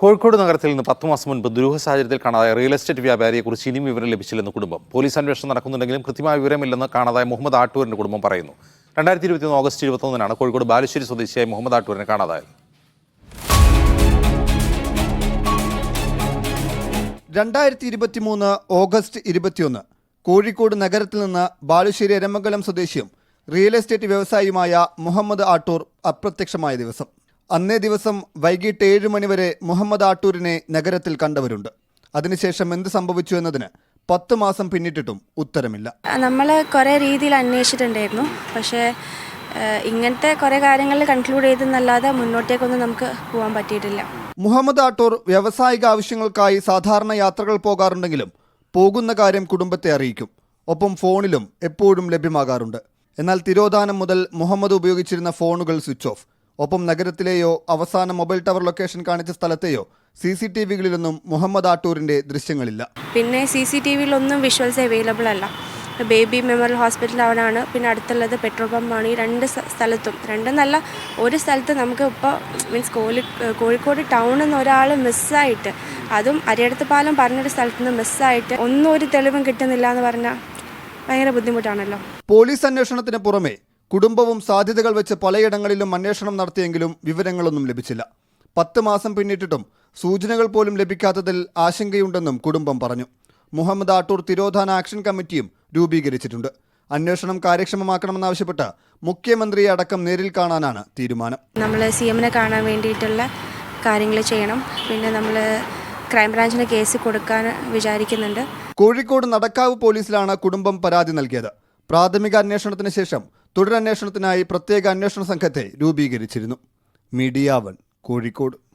കോഴിക്കോട് നഗരത്തിൽ നിന്ന് പത്ത് മാസം മുൻപ് ദുരൂഹ സാഹചര്യത്തിൽ കാണാതായ റിയൽ എസ്റ്റേറ്റ് വ്യാപാരിയെക്കുറിച്ച് ഇനിയും വിവരം ലഭിച്ചില്ലെന്ന് കുടുംബം. പോലീസ് അന്വേഷണം നടക്കുന്നുണ്ടെങ്കിലും കൃത്യമായ വിവരമില്ലെന്ന് കാണാതായ മുഹമ്മദ് ആട്ടൂരിന്റെ കുടുംബം പറയുന്നു. രണ്ടായിരത്തി ഇരുപത്തിയൊന്ന് ഓഗസ്റ്റ് ഇരുപത്തൊന്നിനാണ് കോഴിക്കോട് ബാലുശ്ശേരി സ്വദേശിയായ മുഹമ്മദ് ആട്ടൂരിനെ കാണാതായത്. രണ്ടായിരത്തി ഇരുപത്തി മൂന്ന് ഓഗസ്റ്റ് ഇരുപത്തിയൊന്ന് കോഴിക്കോട് നഗരത്തിൽ നിന്ന് ബാലുശ്ശേരി എരമംഗലം സ്വദേശിയും റിയൽ എസ്റ്റേറ്റ് വ്യവസായിയുമായ മുഹമ്മദ് ആട്ടൂർ അപ്രത്യക്ഷമായ ദിവസം. അന്നേ ദിവസം വൈകിട്ട് ഏഴ് മണിവരെ മുഹമ്മദ് ആട്ടൂരിനെ നഗരത്തിൽ കണ്ടവരുണ്ട്. അതിനുശേഷം എന്ത് സംഭവിച്ചു എന്നതിന് പത്ത് മാസം പിന്നിട്ടിട്ടും ഉത്തരമില്ല. നമ്മൾ കുറേ രീതിയിൽ അന്വേഷിച്ചിട്ടുണ്ടായിരുന്നു. പക്ഷേ ഇങ്ങനത്തെ കുറേ കാര്യങ്ങൾ കൺക്ലൂഡ് ചെയ്തെന്നല്ലാതെ മുന്നോട്ടേക്കൊന്നും നമുക്ക് പോകാൻ പറ്റിയിട്ടില്ല. മുഹമ്മദ് ആട്ടൂർ വ്യാവസായിക ആവശ്യങ്ങൾക്കായി സാധാരണ യാത്രകൾ പോകാറുണ്ടെങ്കിലും പോകുന്ന കാര്യം കുടുംബത്തെ അറിയിക്കും. ഒപ്പം ഫോണിലും എപ്പോഴും ലഭ്യമാകാറുണ്ട്. എന്നാൽ തിരോധാനം മുതൽ മുഹമ്മദ് ഉപയോഗിച്ചിരുന്ന ഫോണുകൾ സ്വിച്ച് ഓഫ്. ഒപ്പം നഗരത്തിലെയോ അവസാന മൊബൈൽ ടവർ ലൊക്കേഷൻ കാണിച്ച സ്ഥലത്തെയോ സി സി ടി വികളിലൊന്നും മുഹമ്മദ് ആട്ടൂരിന്റെ ദൃശ്യങ്ങളില്ല. പിന്നെ സി സി ടി വിയിലൊന്നും വിഷ്വൽസ് അവൈലബിൾ അല്ല. ബേബി മെമ്മോറിയൽ ഹോസ്പിറ്റൽ അവിടെയാണ് പിന്നെ അടുത്തുള്ളത് പെട്രോൾ പമ്പ് ആണ്. ഈ രണ്ട് സ്ഥലത്തും രണ്ടെന്നല്ല ഒരു സ്ഥലത്ത് നമുക്ക് ഇപ്പോൾ മീൻസ് കോഴി കോഴിക്കോട് ടൗണിൽ നിന്ന് ഒരാൾ മിസ്സായിട്ട് അതും അരിയടത്ത് പാലം പറഞ്ഞൊരു സ്ഥലത്ത് നിന്ന് മിസ്സായിട്ട് ഒന്നും ഒരു തെളിവും കിട്ടുന്നില്ല എന്ന് പറഞ്ഞാൽ ഭയങ്കര ബുദ്ധിമുട്ടാണല്ലോ. പോലീസ് അന്വേഷണത്തിന് പുറമെ കുടുംബവും സാധ്യതകൾ വെച്ച് പലയിടങ്ങളിലും അന്വേഷണം നടത്തിയെങ്കിലും വിവരങ്ങളൊന്നും ലഭിച്ചില്ല. പത്ത് മാസം പിന്നിട്ടിട്ടും സൂചനകൾ പോലും ലഭിക്കാത്തതിൽ ആശങ്കയുണ്ടെന്നും കുടുംബം പറഞ്ഞു. മുഹമ്മദ് ആട്ടൂർ തിരോധാന ആക്ഷൻ കമ്മിറ്റിയും രൂപീകരിച്ചിട്ടുണ്ട്. അന്വേഷണം കാര്യക്ഷമമാക്കണമെന്നാവശ്യപ്പെട്ട് മുഖ്യമന്ത്രിയെ അടക്കം നേരിൽ കാണാനാണ് തീരുമാനം. നമ്മൾ സി എമ്മിനെ കാണാൻ വേണ്ടിയിട്ടുള്ള കാര്യങ്ങൾ ചെയ്യണം. പിന്നെ നമ്മൾ ക്രൈംബ്രാഞ്ചിന് കേസ് കൊടുക്കാൻ വിചാരിക്കുന്നുണ്ട്. കോഴിക്കോട് നടക്കാവ് പോലീസിലാണ് കുടുംബം പരാതി നൽകിയത്. പ്രാഥമിക അന്വേഷണത്തിന് ശേഷം തുടരന്വേഷണത്തിനായി പ്രത്യേക അന്വേഷണ സംഘത്തെ രൂപീകരിച്ചിരുന്നു. Media One Kozhikode.